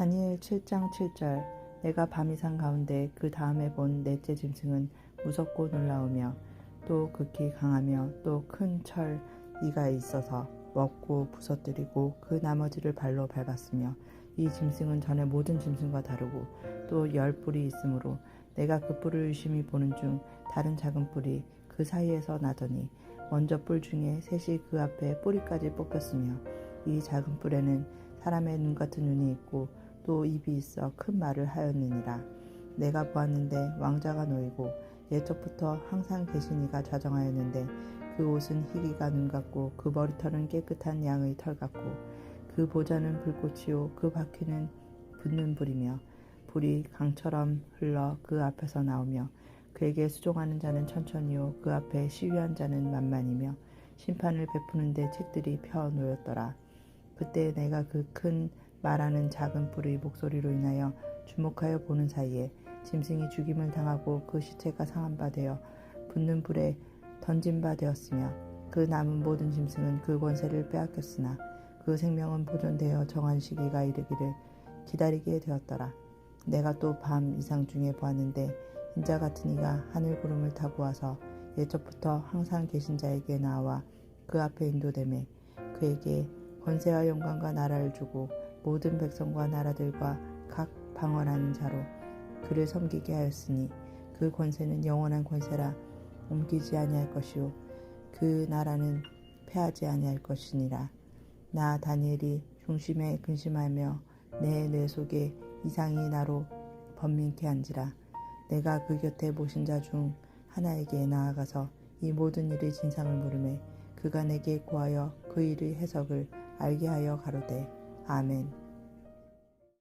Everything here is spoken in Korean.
다니엘 7장 7절 내가 밤이산 가운데 그 다음에 본 넷째 짐승은 무섭고 놀라우며 또 극히 강하며 또 큰 철 이가 있어서 먹고 부서뜨리고 그 나머지를 발로 밟았으며 이 짐승은 전에 모든 짐승과 다르고 또 열 뿔이 있으므로 내가 그 뿔을 유심히 보는 중 다른 작은 뿔이 그 사이에서 나더니 먼저 뿔 중에 셋이 그 앞에 뿌리까지 뽑혔으며 이 작은 뿔에는 사람의 눈 같은 눈이 있고 또 입이 있어 큰 말을 하였느니라. 내가 보았는데 왕자가 놓이고 예적부터 항상 계신 이가 좌정하였는데 그 옷은 희기가 눈 같고 그 머리털은 깨끗한 양의 털 같고 그 보좌는 불꽃이요 그 바퀴는 붙는 불이며 불이 강처럼 흘러 그 앞에서 나오며 그에게 수종하는 자는 천천히요 그 앞에 시위한 자는 만만이며 심판을 베푸는데 책들이 펴 놓였더라. 그때 내가 그 큰 말하는 작은 뿔의 목소리로 인하여 주목하여 보는 사이에 짐승이 죽임을 당하고 그 시체가 상한 바 되어 붙는 불에 던진 바 되었으며 그 남은 모든 짐승은 그 권세를 빼앗겼으나 그 생명은 보존되어 정한 시기가 이르기를 기다리게 되었더라. 내가 또 밤 이상 중에 보았는데 인자 같은 이가 하늘 구름을 타고 와서 예적부터 항상 계신 자에게 나와 그 앞에 인도됨에 그에게 권세와 영광과 나라를 주고 모든 백성과 나라들과 각 방언하는 자로 그를 섬기게 하였으니 그 권세는 영원한 권세라 옮기지 아니할 것이요 그 나라는 패하지 아니할 것이니라. 나 다니엘이 중심에 근심하며 내 뇌 속에 이상이 나로 번민케 한지라. 내가 그 곁에 모신 자 중 하나에게 나아가서 이 모든 일의 진상을 물음에 그가 내게 고하여 그 일의 해석을 알게 하여 가로되 아멘